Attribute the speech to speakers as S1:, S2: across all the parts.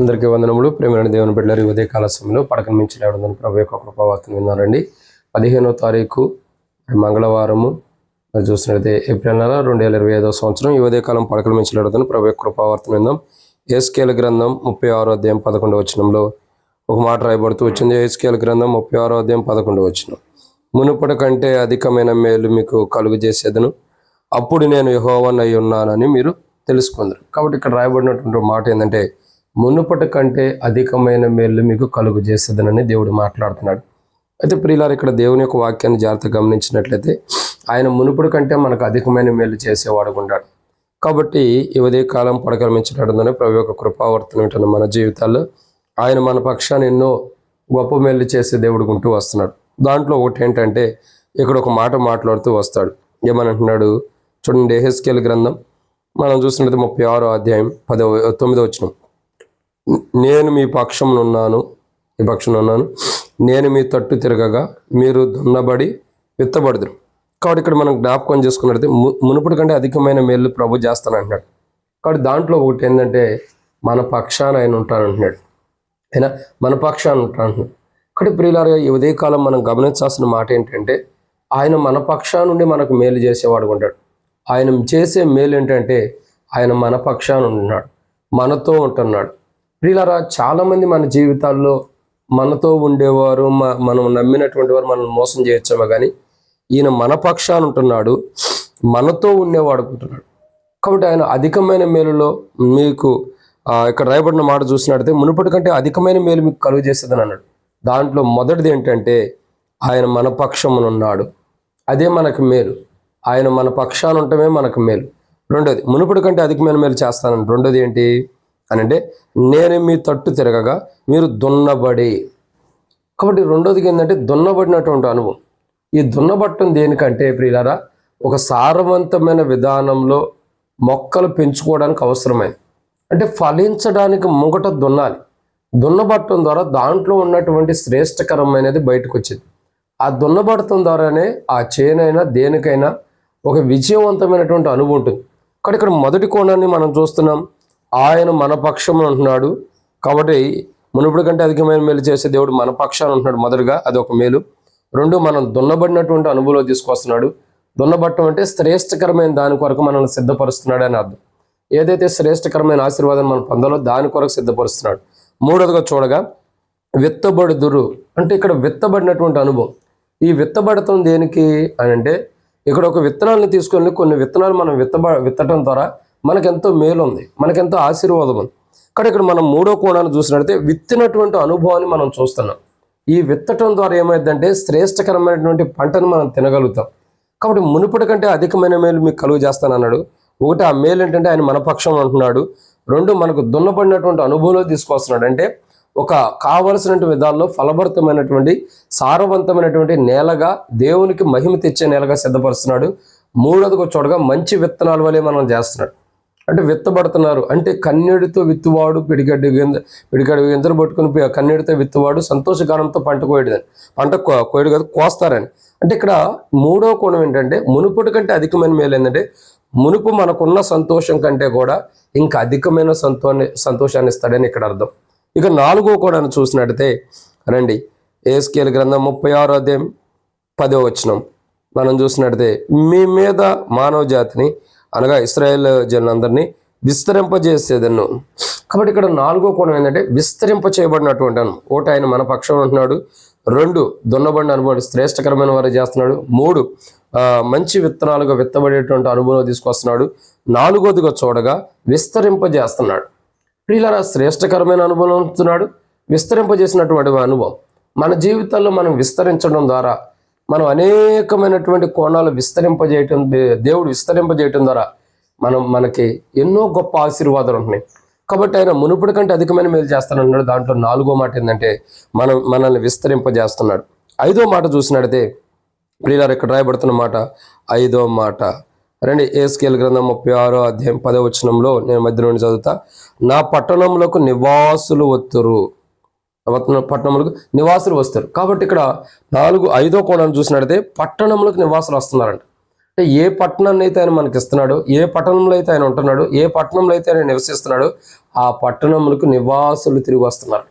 S1: అందరికీ వందనములు. ప్రేమైన దేవుని బిడ్డలు ఉదయ కాల సమయంలో పడకను మించి లేవడం ప్రభు యొక్క కృపావార్తను విన్నారండి. పదిహేనో తారీఖు మంగళవారము మరి చూసినట్లయితే ఏప్రిల్ నెల రెండు వేల ఇరవై ఐదో సంవత్సరం ఈ ఉదయకాలం కాలం మించి లేవడం ప్రభు యొక్క కృపావార్తను విందాం ఏస్కేల గ్రంథం ముప్పై ఆరో అధ్యాయం పదకొండు వచనంలో ఒక మాట రాయబడుతూ వచ్చింది. ఏస్కేల గ్రంథం ముప్పై ఆరో అధ్యాయం పదకొండు వచనం. మునుపటి కంటే అధికమైన మేలు మీకు కలుగు చేసేదను అప్పుడు నేను యహోవన్ అయి ఉన్నానని మీరు తెలుసుకుందరు. కాబట్టి ఇక్కడ రాయబడినటువంటి మాట ఏంటంటే మునుపటి కంటే అధికమైన మేలు మీకు కలుగు చేస్తుందనని దేవుడు మాట్లాడుతున్నాడు. అయితే ప్రియులారు ఇక్కడ దేవుని యొక్క వాక్యాన్ని జాగ్రత్తగా గమనించినట్లయితే ఆయన మునుపటి కంటే మనకు అధికమైన మేలు చేసేవాడు ఉన్నాడు కాబట్టి ఇవదే కాలం పడకరమించడంలోనే ప్రభు యొక్క కృపావర్తనం ఏంటన్న మన జీవితాల్లో ఆయన మన పక్షాన్ని ఎన్నో గొప్ప మేలు చేసే దేవుడు ఉంటూ వస్తున్నాడు. దాంట్లో ఒకటి ఏంటంటే ఇక్కడ ఒక మాట మాట్లాడుతూ వస్తాడు. ఏమనంటున్నాడు? చూడండి హెస్కేల్ గ్రంథం మనం చూసినట్టు ముప్పై ఆరో అధ్యాయం పదవ తొమ్మిదో వచ్చినాం నేను మీ పక్షమునున్నాను మీ పక్షమునున్నాను. నేను మీ తట్టు తిరగగా మీరు దున్నబడి విత్తబడదురు. కాబట్టి ఇక్కడ మనం జ్ఞాపకం చేసుకున్నట్లయితే ము మునుపటి కంటే అధికమైన మేలు ప్రభు చేస్తాను అంటున్నాడు. కాబట్టి దాంట్లో ఒకటి ఏంటంటే మన పక్షాన ఆయన ఉంటానంటున్నాడు అయినా మన పక్షాన ఉంటానంటున్నాడు కాబట్టి ప్రియులారుగా ఈ ఉదయకాలం మనం గమనించాల్సిన మాట ఏంటంటే ఆయన మన పక్షా నుండి మనకు మేలు చేసేవాడు ఉంటాడు. ఆయన చేసే మేలు ఏంటంటే ఆయన మన పక్షాన ఉంటున్నాడు. మనతో ఉంటున్నాడు. ప్రియులరా చాలామంది మన జీవితాల్లో మనతో ఉండేవారు మనం నమ్మినటువంటి వారు మనల్ని మోసం చేయొచ్చామో కానీ ఈయన మన పక్షాన ఉంటున్నాడు మనతో ఉండేవాడు ఉంటున్నాడు. కాబట్టి ఆయన అధికమైన మేలులో మీకు ఇక్కడ రాయబడిన మాట చూసినట్టయితే మునుపటి కంటే అధికమైన మేలు మీకు కలుగు చేస్తుందని అన్నాడు. దాంట్లో మొదటిది ఏంటంటే ఆయన మన పక్షమునున్నాడు అదే మనకు మేలు. ఆయన మన పక్షాన ఉండటమే మనకు మేలు. రెండోది మునుపటి కంటే అధికమైన మేలు చేస్తానని రెండోది ఏంటి? అని అంటే నేను మీ తట్టు తిరగగా మీరు దున్నబడి. కాబట్టి రెండోది ఏంటంటే దున్నబడినటువంటి అనుభవం. ఈ దున్నబట్టం దేనికంటే ప్రియులారా ఒక సారవంతమైన విధానంలో మొక్కలు పెంచుకోవడానికి అవసరమైంది అంటే ఫలించడానికి ముంగట దున్నాలి. దున్నబట్టం ద్వారా దాంట్లో ఉన్నటువంటి శ్రేష్టకరమైనది బయటకు వచ్చింది ఆ దున్నబడటం ద్వారానే ఆ చేనైనా దేనికైనా ఒక విజయవంతమైనటువంటి అనుభవం ఉంటుంది. కానీ ఇక్కడ మొదటి కోణాన్ని మనం చూస్తున్నాం. ఆయన మన పక్షం అంటున్నాడు. కాబట్టి మునుపటి కంటే అధికమైన మేలు చేసే దేవుడు మన పక్షాన్ని ఉంటున్నాడు మొదటగా అది ఒక మేలు. రెండు మనం దున్నబడినటువంటి అనుభవంలో తీసుకొస్తున్నాడు. దున్నబట్టం అంటే శ్రేష్టకరమైన దాని కొరకు మనల్ని సిద్ధపరుస్తున్నాడు అని అర్థం. ఏదైతే శ్రేష్టకరమైన ఆశీర్వాదం మనం పొందాలో దాని కొరకు సిద్ధపరుస్తున్నాడు. మూడోదిగా చూడగా విత్తబడుదురు. అంటే ఇక్కడ విత్తబడినటువంటి అనుభవం. ఈ విత్తబడటం దేనికి అని అంటే ఇక్కడ ఒక విత్తనాలను తీసుకొని కొన్ని విత్తనాలు మనం విత్తబ విత్తడం ద్వారా మనకెంతో మేలు ఉంది మనకెంతో ఆశీర్వాదం ఉంది కానీ ఇక్కడ మనం మూడో కోణాన్ని చూసినట్లయితే విత్తినటువంటి అనుభవాన్ని మనం చూస్తున్నాం. ఈ విత్తటం ద్వారా ఏమైందంటే శ్రేష్టకరమైనటువంటి పంటను మనం తినగలుగుతాం. కాబట్టి మునుపటి కంటే అధికమైన మేలు మీకు కలుగు చేస్తానన్నాడు. ఒకటి ఆ మేలు ఏంటంటే ఆయన మన పక్షం అంటున్నాడు. రెండు మనకు దున్నబడినటువంటి అనుభవంలో తీసుకొస్తున్నాడు. అంటే ఒక కావలసినటువంటి విధాల్లో ఫలభరితమైనటువంటి సారవంతమైనటువంటి నేలగా దేవునికి మహిమ తెచ్చే నేలగా సిద్ధపరుస్తున్నాడు. మూడోది చూడగా మంచి విత్తనాల వలె మనం చేస్తున్నాడు. అంటే విత్తబడుతున్నారు. అంటే కన్నీడితో విత్తువాడు పిడిగడ్డి గింజ పిడిగడ్డి గింజలు పట్టుకుని కన్నీడితో విత్తువాడు సంతోషగానంతో పంట కోయడదని. పంట కో- కోయడు కాదు కోస్తారని. అంటే ఇక్కడ మూడో కోణం ఏంటంటే మునుపటి కంటే అధికమైన మేలు ఏంటంటే మునుపు మనకున్న సంతోషం కంటే కూడా ఇంకా అధికమైన సంతోషాన్ని సంతోషాన్ని ఇస్తాడని ఇక్కడ అర్థం. ఇక నాలుగో కోణాన్ని చూసినట్టయితే రండి. ఏస్కేల్ గ్రంథం ముప్పై ఆరో అధ్యాయం పదో వచనం. మనం చూసినట్టయితే మీ మీద మానవ జాతిని అనగా ఇస్రాయేల్ జనులందరినీ విస్తరింపజేసేదన్ను కాబట్టి ఇక్కడ నాలుగో కోణం ఏంటంటే విస్తరింప చేయబడినటువంటి అను ఒకటి ఆయన మన పక్షం ఉంటున్నాడు. రెండు దున్నబడిన అనుభవం శ్రేష్టకరమైన వారు చేస్తున్నాడు. మూడు మంచి విత్తనాలుగా విత్తబడేటువంటి అనుభవం తీసుకొస్తున్నాడు. నాలుగోదిగా చూడగా విస్తరింపజేస్తున్నాడు. ప్రియులరా శ్రేష్టకరమైన అనుభవం అవుతున్నాడు విస్తరింపజేసినటువంటి అనుభవం. మన జీవితాల్లో మనం విస్తరించడం ద్వారా మనం అనేకమైనటువంటి కోణాలు విస్తరింపజేయటం దేవుడు విస్తరింపజేయటం ద్వారా మనం మనకి ఎన్నో గొప్ప ఆశీర్వాదాలు ఉంటున్నాయి. కాబట్టి ఆయన మునుపటి కంటే అధికమైన మేలు చేస్తానన్నాడు. దాంట్లో నాలుగో మాట ఏంటంటే మనం మనల్ని విస్తరింపజేస్తున్నాడు. ఐదో మాట చూసినట్టయితే ప్రియులారు ఇక్కడ రాయబడుతున్న మాట ఐదో మాట. రండి ఏస్కేల్ గ్రంథం ముప్పై ఆరో అధ్యాయం పదవచనంలో నేను మధ్య నుండి చదువుతా. నా పట్టణంలోకి నివాసులు వత్తురు పట్టణములకు నివాసులు వస్తారు. కాబట్టి ఇక్కడ నాలుగు ఐదో కోణాన్ని చూసినట్టయితే పట్టణములకు నివాసులు వస్తున్నారంట. అంటే ఏ పట్టణాన్ని అయితే ఆయన మనకి ఇస్తున్నాడు ఏ పట్టణంలో అయితే ఆయన ఉంటున్నాడో ఏ పట్టణంలో అయితే ఆయన నివసిస్తున్నాడో ఆ పట్టణములకు నివాసులు తిరిగి వస్తున్నారు.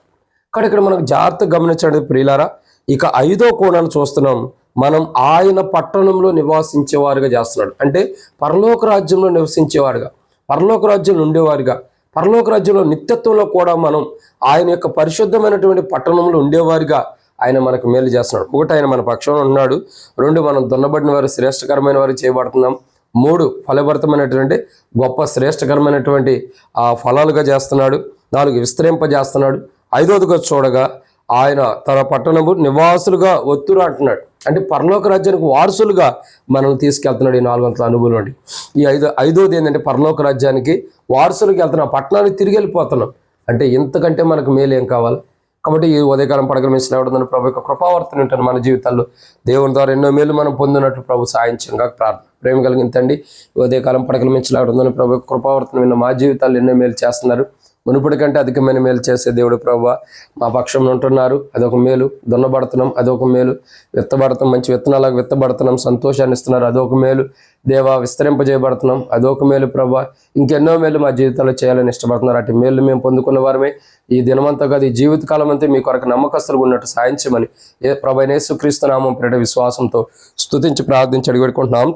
S1: కానీ ఇక్కడ మనకు జాగ్రత్తగా గమనించండి ప్రియులారా ఇక ఐదో కోణాన్ని చూస్తున్నాం. మనం ఆయన పట్టణంలో నివాసించేవారుగా చేస్తున్నాడు. అంటే పరలోక రాజ్యంలో నివసించేవారుగా పరలోక రాజ్యంలో ఉండేవారుగా పరలోక రాజ్యంలో నిత్యత్వంలో కూడా మనం ఆయన యొక్క పరిశుద్ధమైనటువంటి పట్టణంలో ఉండేవారిగా ఆయన మనకు మేలు చేస్తున్నాడు. ఒకటి ఆయన మన పక్షంలో ఉన్నాడు. రెండు మనం దున్నబడిన వారు శ్రేష్టకరమైన వారు చేయబడుతున్నాం. మూడు ఫలభరితమైనటువంటి గొప్ప శ్రేష్టకరమైనటువంటి ఆ ఫలాలుగా చేస్తున్నాడు. నాలుగు విస్తరింపజేస్తున్నాడు. ఐదోదిగా చూడగా ఆయన తన పట్టణము నివాసులుగా ఒత్తురు అంటున్నాడు. అంటే పరలోక రాజ్యానికి వారసులుగా మనం తీసుకెళ్తున్నాడు ఈ నాలుగు వందల అనుభవం అండి ఈ ఐదో ఐదోది ఏంటంటే పరలోక రాజ్యానికి వారసులుగా వెళ్తున్నాం. పట్టణానికి తిరిగి వెళ్ళిపోతున్నాం. అంటే ఇంతకంటే మనకు మేలు ఏం కావాలి? కాబట్టి ఈ ఉదయకాలం పడగల మీద శ్రావడం ప్రభు యొక్క కృపావర్తన ఉంటాను మన జీవితాల్లో దేవుని ద్వారా ఎన్నో మేలు మనం పొందినట్లు ప్రభు సాయించంగా ప్రార్థన. ప్రేమ కలిగిందండి ఉదయకాలం పడగల మీద శ్రావడం ప్రభు యొక్క కృపావర్తన విన్న మా జీవితాల్లో ఎన్నో మేలు చేస్తున్నారు. మునుపటి కంటే అధికమైన మేలు చేసే దేవుడు ప్రభావ మా పక్షంలో ఉంటున్నారు. అదొక మేలు. దున్నబడుతున్నాం. అదొక మేలు. విత్తబడతాం మంచి విత్తనాలకు విత్తబడుతున్నాం. సంతోషాన్ని ఇస్తున్నారు. అదొక మేలు. దేవా విస్తరింపజేయబడుతున్నాం. అదొక మేలు ప్రభా. ఇంకెన్నో మేలు మా జీవితంలో చేయాలని ఇష్టపడుతున్నారు. అటు మేలు మేము పొందుకున్న వారమే. ఈ దినమంతా కాదు ఈ జీవితకాలం అంతా మీ కొరకు నమ్మకస్తులు ఉన్నట్టు సాయించమని ఏ ప్రభైనేసుక్రీస్తు నామం ప్రేట విశ్వాసంతో స్తుతించి ప్రార్థించి అడిగి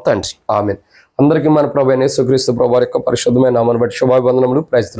S1: తండ్రి. ఆమె అందరికీ మన ప్రభు యేసుక్రీస్తు ప్రభు వారి యొక్క పరిశుద్ధమైన నామాన్ని బట్టి శుభాభివందనములు. ప్రయత్నం